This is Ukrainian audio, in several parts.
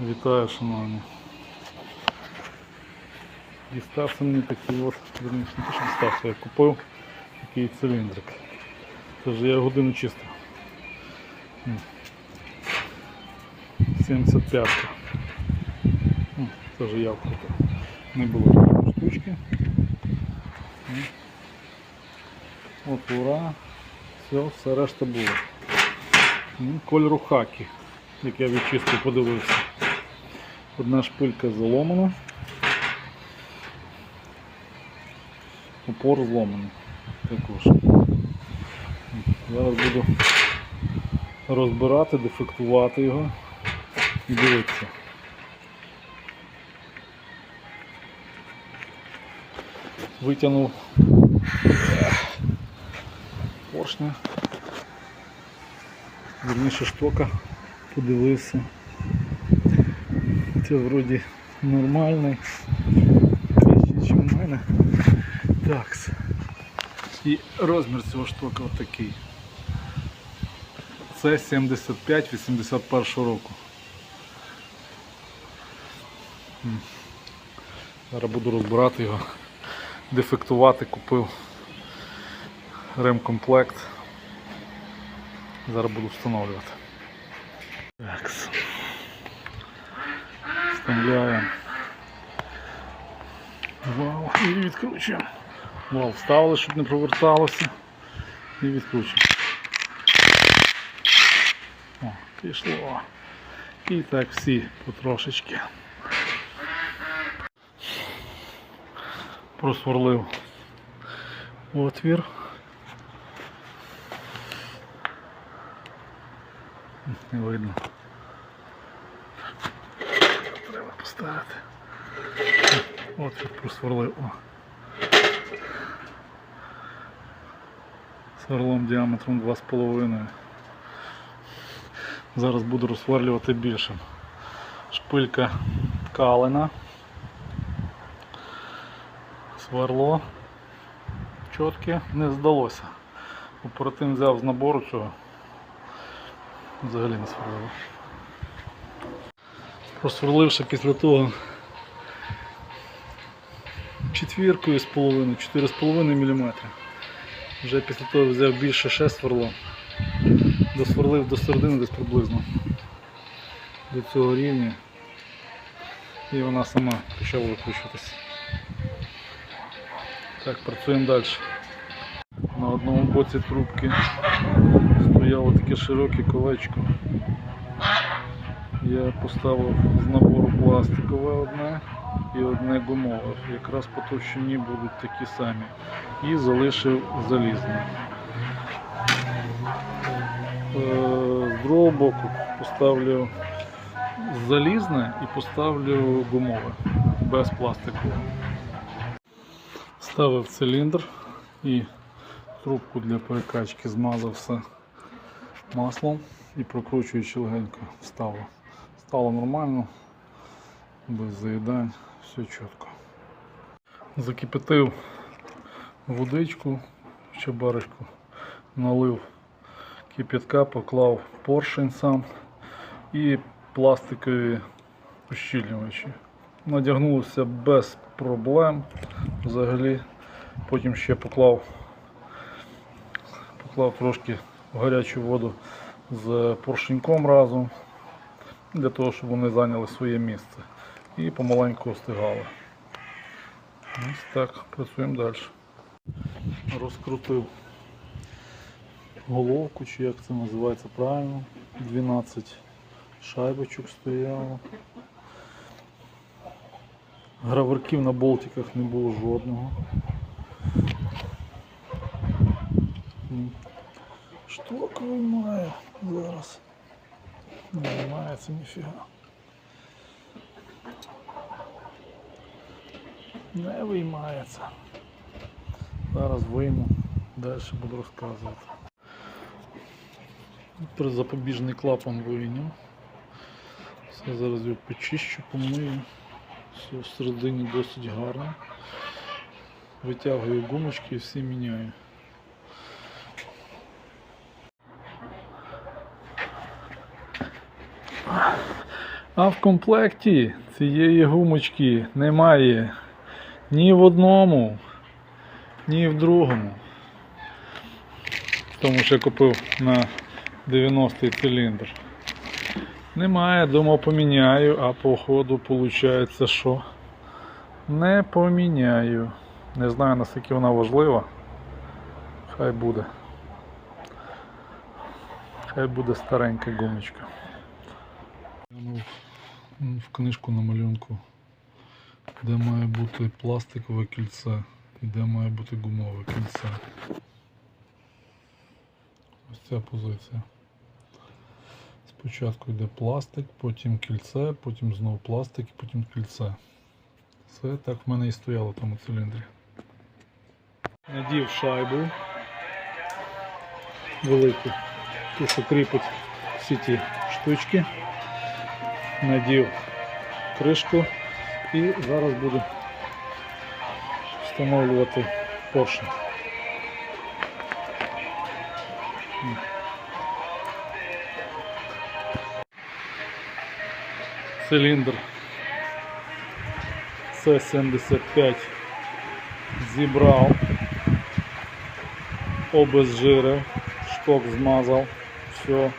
Вітаю, шановні. Дістався мені такий от, верніше, не те, що дістався, я купив такий циліндрик. Це ж я годину чистив. 75 М, Це вже я вкрутив. Не було такої штучки. От ура. Все, все решта було. Кольору хакі, як я відчистив, подивився. Одна шпилька заломана. Упор зломаний також. Зараз буду розбирати, дефектувати його і дивитися. Витягнув поршня. Вірніше штока, подивився. Це вроді нормальний. Краще, ніж у мене. Так. І розмір цього штока отакий. Це 75 81 року. Зараз буду розбирати його, дефектувати, купив ремкомплект. Зараз буду встановлювати. Так. Вставляємо. Вау, і відкручуємо. Вау, вставили, щоб не проверталося. І відкручуємо. О, пішло. І так всі потрошечки. Просверлив отвір. Не видно. Треба поставити. Отвір просверлив. О. Сверлом діаметром 2,5. Зараз буду розсверлювати більшим. Шпилька калена. Сверло. Чотке не здалося. Перед взяв з набору цього. Взагалі не сверлило. Просверливши після того четвіркою з половиною, 4,5 мм. Вже після того взяв більше ще сверло. Досверлив до середини десь приблизно до цього рівня. І вона сама почала викручуватися. Так, працюємо далі. На одному боці трубки стояло таке широке колечко. Я поставив з набору пластикове одне і одне гумове. Якраз по товщині будуть такі самі. І залишив залізне. З другого боку поставлю залізне і поставлю гумове без пластику. Ставив циліндр і трубку для перекачки змазав все маслом і прокручуючи легенько вставив. Стало нормально, без заїдань, все чітко. Закипятив водичку, ще баришку, налив кип'ятка, поклав поршень сам і пластикові ущільнювачі. Надягнулося без проблем взагалі. Потім ще поклав, поклав трошки в гарячу воду з поршеньком разом, для того, щоб вони зайняли своє місце і помаленьку остигали. Ось так, працюємо далі. Розкрутив головку, чи як це називається правильно. 12 шайбочок стояло. Граверків на болтиках не було жодного. М. Штука виймає зараз. Не виймається ніфіга. Не виймається. Зараз вийму, далі буду розказувати. Тепер запобіжний клапан вийняв. Все, зараз його почищу, помию. Все всередині досить гарно. Витягую гумочки і всі міняю. А в комплекті цієї гумочки немає ні в одному, ні в другому. Тому що я купив на 90-й циліндр. Немає, думав поміняю, а по ходу виходить, що не поміняю. Не знаю наскільки вона важлива. Хай буде. Хай буде старенька гумочка. Глянув в книжку на малюнку, де має бути пластикове кільце і де має бути гумове кільце. Ось ця позиція. Спочатку йде пластик, потім кільце, потім знову пластик і потім кільце. Це так в мене і стояло там у циліндрі. Надів шайбу велику, ту, що кріпить всі ті штучки. Надів кришку і зараз буду встановлювати поршень. Циліндр С75 зібрав, обезжирив, шток змазав, все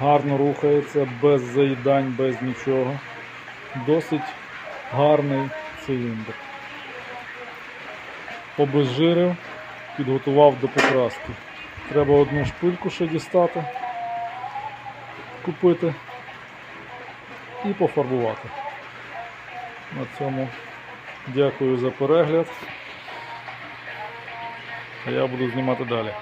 гарно рухається, без заїдань, без нічого. Досить гарний циліндр. Обезжирив, підготував до покраски. Треба одну шпильку ще дістати, купити і пофарбувати. На цьому дякую за перегляд. А я буду знімати далі.